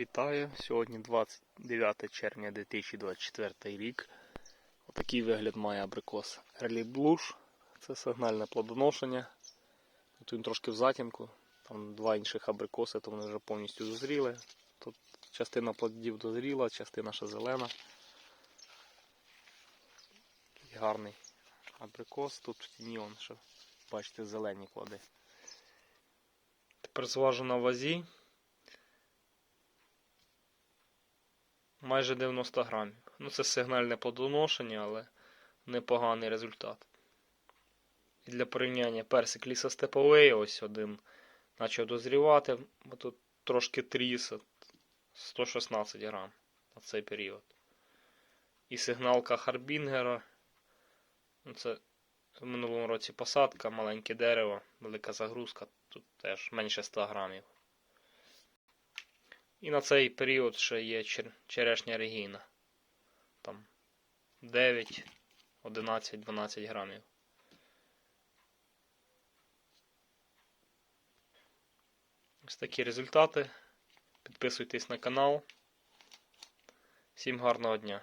Вітаю! Сьогодні 29 червня 2024 рік. Отакий вигляд має абрикос Early Blush. Це сигнальне плодоношення. Тут він трошки в затінку. Там два інших абрикоси, то вони вже повністю дозріли. Тут частина плодів дозріла, частина ще зелена. Такий гарний абрикос. Тут в тіні он ще, бачите, зелені плоди. Тепер зважу на вазі. Майже 90 грамів. Ну, це сигнальне плодоношення, але непоганий результат. І для порівняння персик лісостеповий, ось один почав дозрівати, бо тут трошки тріс, 116 грам на цей період. І сигналка Харбінгера. Ну, Це в минулому році посадка, маленьке дерево, велика загрузка, тут теж менше 100 грамів. І на цей період ще є чер- черешня регіна. Там 9, 11, 12 грамів. Ось такі результати. Підписуйтесь на канал. Всім гарного дня!